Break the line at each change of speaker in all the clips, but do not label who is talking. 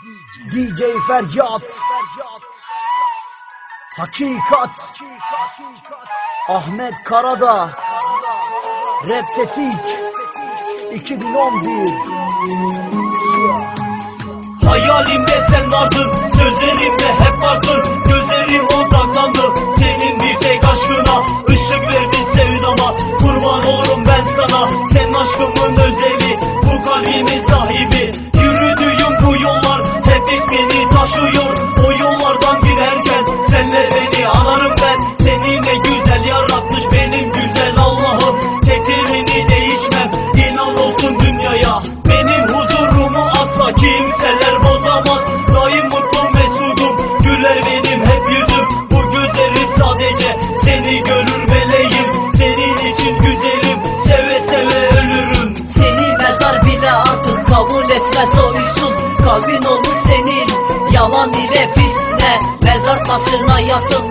DJ Fercat. Hakikat. Ahmet Karada. Rap Tetik. 2011
Hayalimde sen vardın Sözlerimde hep varsın Gözlerim odaklandı Senin bir tek aşkına. Işık verdin sevdama Kurban olurum ben sana. Sen aşkımın özeli
suyo.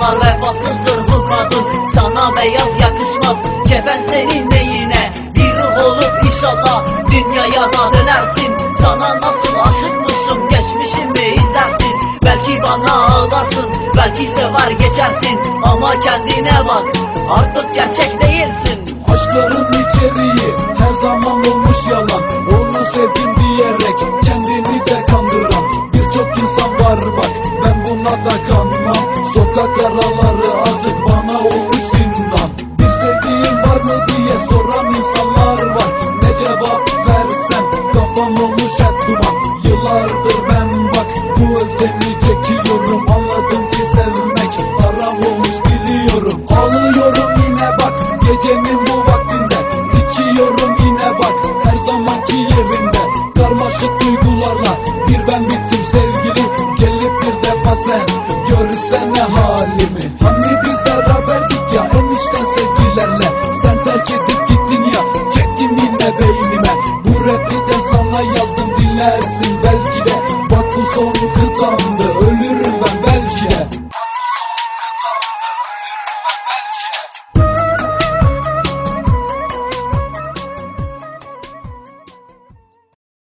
Yazsınlar vefasızdır bu kadın. Sana beyaz yakışmaz. Kefen senin neyine? Bir ruh olup inşallah dünyaya da dönersin. Sana nasıl aşıkmışım geçmişimi izlersin? Belki bana ağlarsın belki sever geçersin. Ama kendine bak artık gerçek değilsin.
Aşkların içeriği her zaman olmuş yalan. Onu sevdim diyerek kendini de kandıran. Birçok insan var bak İçiyorum yine bak her zamanki yerinde Karmaşık duygularla bir ben bittim sevgili. Gelip bir defa sen görsene halimi? Hani biz beraberdik ya enişten sevgilerle. Sen terk edip gittin ya çektim yine beynime. Bu rapi de sana yazdım dinlersin belki de. Bak bu son kıtamdı ölürüm